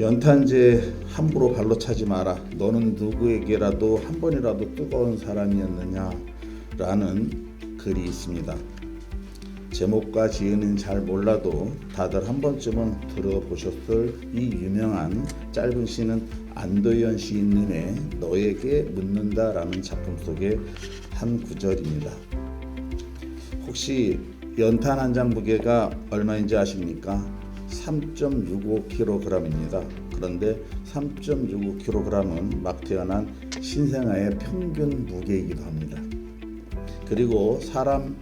연탄재 함부로 발로 차지 마라. 너는 누구에게라도 한 번이라도 뜨거운 사람이었느냐? 라는 글이 있습니다. 제목과 지은은 잘 몰라도 다들 한 번쯤은 들어보셨을 이 유명한 짧은 시는 안도현 시인님의 너에게 묻는다라는 작품 속의 한 구절입니다. 혹시 연탄 한 장 무게가 얼마인지 아십니까? 3.65kg입니다. 그런데 3.65kg은 막 태어난 신생아의 평균 무게이기도 합니다. 그리고 사람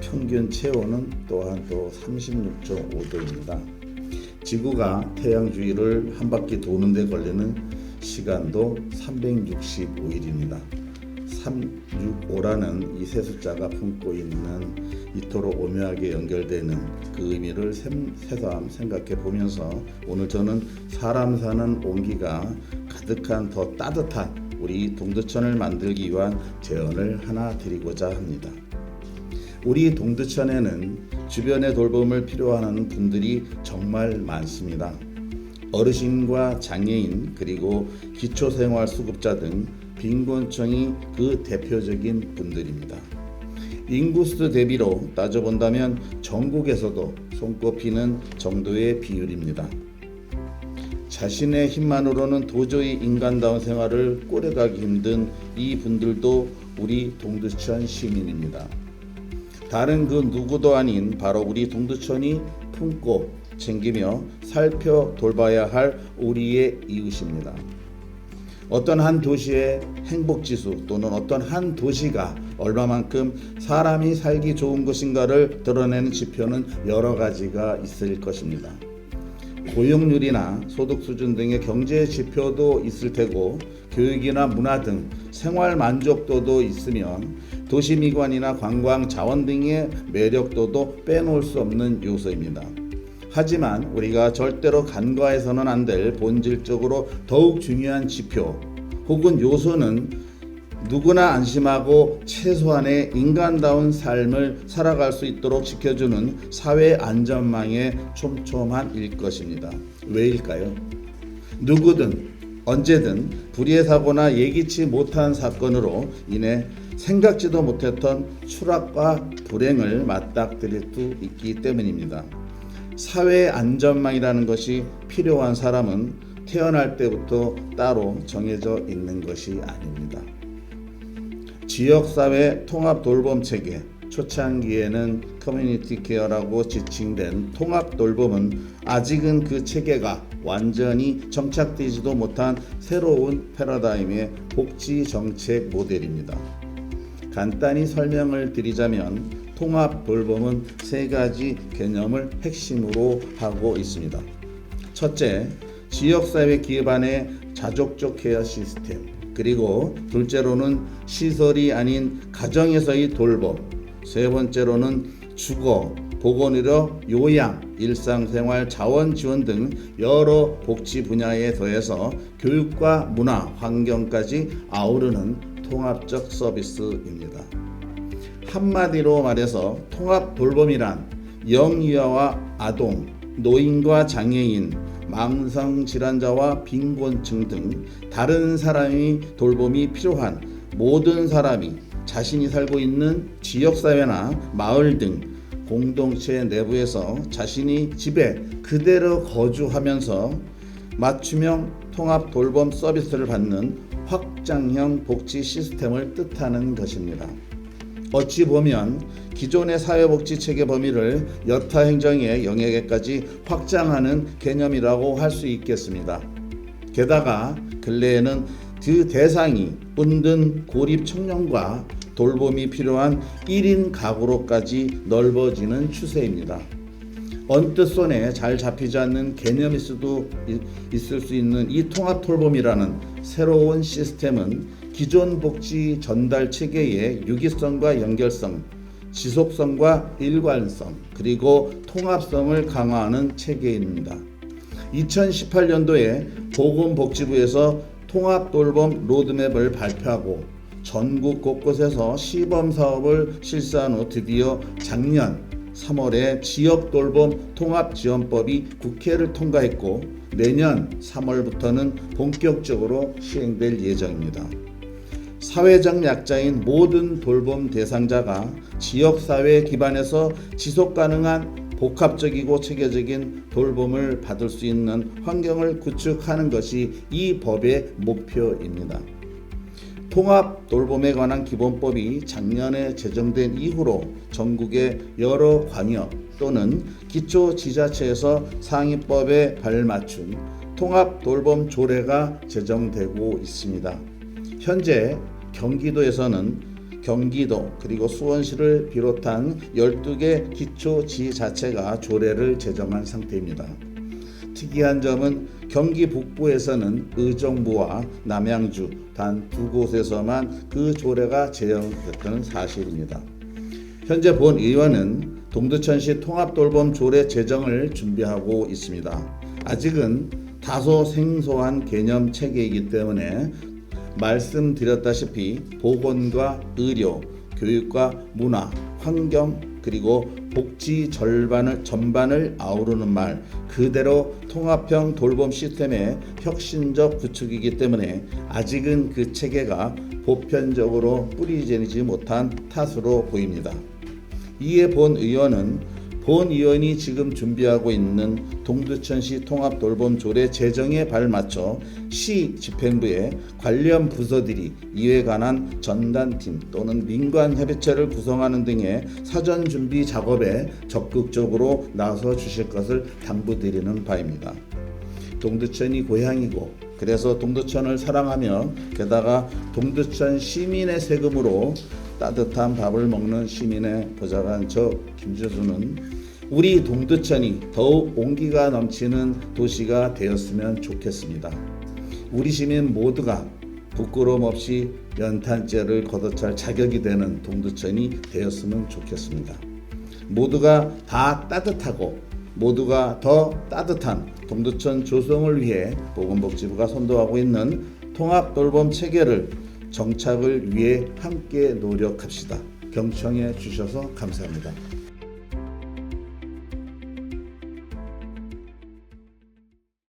평균 체온은 또한 또 36.5도입니다. 지구가 태양 주위를 한 바퀴 도는 데 걸리는 시간도 365일입니다. 365라는 이 세 숫자가 품고 있는 이토록 오묘하게 연결되는 그 의미를 샘- 새삼 생각해 보면서 오늘 저는 사람 사는 온기가 가득한 더 따뜻한 우리 동두천을 만들기 위한 제언을 하나 드리고자 합니다. 우리 동두천에는 주변의 돌봄을 필요하는 분들이 정말 많습니다. 어르신과 장애인 그리고 기초생활수급자 등 빈곤층이 그 대표적인 분들입니다. 인구수 대비로 따져본다면 전국에서도 손꼽히는 정도의 비율입니다. 자신의 힘만으로는 도저히 인간다운 생활을 꾸려가기 힘든 이 분들도 우리 동두천 시민입니다. 다른 그 누구도 아닌 바로 우리 동두천이 품고 챙기며 살펴 돌봐야 할 우리의 이웃입니다. 어떤 한 도시의 행복 지수 또는 어떤 한 도시가 얼마만큼 사람이 살기 좋은 것인가를 드러내는 지표는 여러 가지가 있을 것입니다. 고용률이나 소득 수준 등의 경제 지표도 있을 테고 교육이나 문화 등 생활 만족도도 있으면 도시 미관이나 관광 자원 등의 매력도도 빼놓을 수 없는 요소입니다. 하지만 우리가 절대로 간과해서는 안 될 본질적으로 더욱 중요한 지표 혹은 요소는 누구나 안심하고 최소한의 인간다운 삶을 살아갈 수 있도록 지켜주는 사회 안전망의 촘촘한 일 것입니다. 왜일까요? 누구든 언제든 불의의 사고나 예기치 못한 사건으로 인해 생각지도 못했던 추락과 불행을 맞닥뜨릴 수 있기 때문입니다. 사회 안전망이라는 것이 필요한 사람은 태어날 때부터 따로 정해져 있는 것이 아닙니다. 지역사회 통합 돌봄 체계 초창기에는 커뮤니티 케어라고 지칭된 통합 돌봄은 아직은 그 체계가 완전히 정착되지도 못한 새로운 패러다임의 복지 정책 모델입니다. 간단히 설명을 드리자면 통합 돌봄은 세 가지 개념을 핵심으로 하고 있습니다. 첫째, 지역사회 기반의 자족적 케어 시스템. 그리고 둘째로는 시설이 아닌 가정에서의 돌봄. 세 번째로는 주거, 보건의료, 요양, 일상생활 자원 지원 등 여러 복지 분야에 더해서 교육과 문화, 환경까지 아우르는 통합적 서비스입니다. 한마디로 말해서 통합 돌봄이란 영유아와 아동, 노인과 장애인, 망성 질환자와 빈곤층 등 다른 사람이 돌봄이 필요한 모든 사람이 자신이 살고 있는 지역 사회나 마을 등 공동체 내부에서 자신이 집에 그대로 거주하면서 맞춤형 통합 돌봄 서비스를 받는 확장형 복지 시스템을 뜻하는 것입니다. 어찌 보면 기존의 사회복지 체계 범위를 여타 행정의 영역에까지 확장하는 개념이라고 할 수 있겠습니다. 게다가 근래에는 그 대상이 은둔 고립 청년과 돌봄이 필요한 1인 가구로까지 넓어지는 추세입니다. 언뜻 손에 잘 잡히지 않는 개념일 수도 이- 있을 수 있는 이 통합 돌봄이라는 새로운 시스템은 기존 복지 전달 체계의 유기성과 연결성, 지속성과 일관성, 그리고 통합성을 강화하는 체계입니다. 2018년도에 보건복지부에서 통합 돌봄 로드맵을 발표하고 전국 곳곳에서 시범 사업을 실시한 후 드디어 작년 3월에 지역 돌봄 통합 지원법이 국회를 통과했고 내년 3월부터는 본격적으로 시행될 예정입니다. 사회적 약자인 모든 돌봄 대상자가 지역 사회 기반에서 지속 가능한 복합적이고 체계적인 돌봄을 받을 수 있는 환경을 구축하는 것이 이 법의 목표입니다. 통합 돌봄에 관한 기본법이 작년에 제정된 이후로 전국의 여러 광역 또는 기초 지자체에서 상위법에 발맞춘 통합 돌봄 조례가 제정되고 있습니다. 현재 경기도에서는 경기도 그리고 수원시를 비롯한 12개 기초 지자체가 조례를 제정한 상태입니다. 특이한 점은 경기 북부에서는 의정부와 남양주 단 두 곳에서만 그 조례가 제정됐다는 사실입니다. 현재 본 의원은 동두천시 통합돌봄 조례 제정을 준비하고 있습니다. 아직은 다소 생소한 개념 체계이기 때문에 말씀드렸다시피 보건과 의료, 교육과 문화, 환경 그리고 복지 절반을 전반을 아우르는 말 그대로 통합형 돌봄 시스템의 혁신적 구축이기 때문에 아직은 그 체계가 보편적으로 뿌리지지 못한 탓으로 보입니다. 이에 본 의원은 본 의원이 지금 준비하고 있는 동두천시 통합 돌봄 조례 제정에 발맞춰 시 집행부에 관련 부서들이 이에 관한 전단팀 또는 민관 협의체를 구성하는 등의 사전 준비 작업에 적극적으로 나서 주실 것을 당부드리는 바입니다. 동두천이 고향이고 그래서 동두천을 사랑하며 게다가 동두천 시민의 세금으로 따뜻한 밥을 먹는 시민의 보좌관 저 김주수는 우리 동두천이 더욱 온기가 넘치는 도시가 되었으면 좋겠습니다. 우리 시민 모두가 부끄러움 없이 연탄재를 걷어찰 자격이 되는 동두천이 되었으면 좋겠습니다. 모두가 다 따뜻하고 모두가 더 따뜻한 동두천 조성을 위해 보건복지부가 선도하고 있는 통합 돌봄 체계를 정착을 위해 함께 노력합시다. 경청해 주셔서 감사합니다.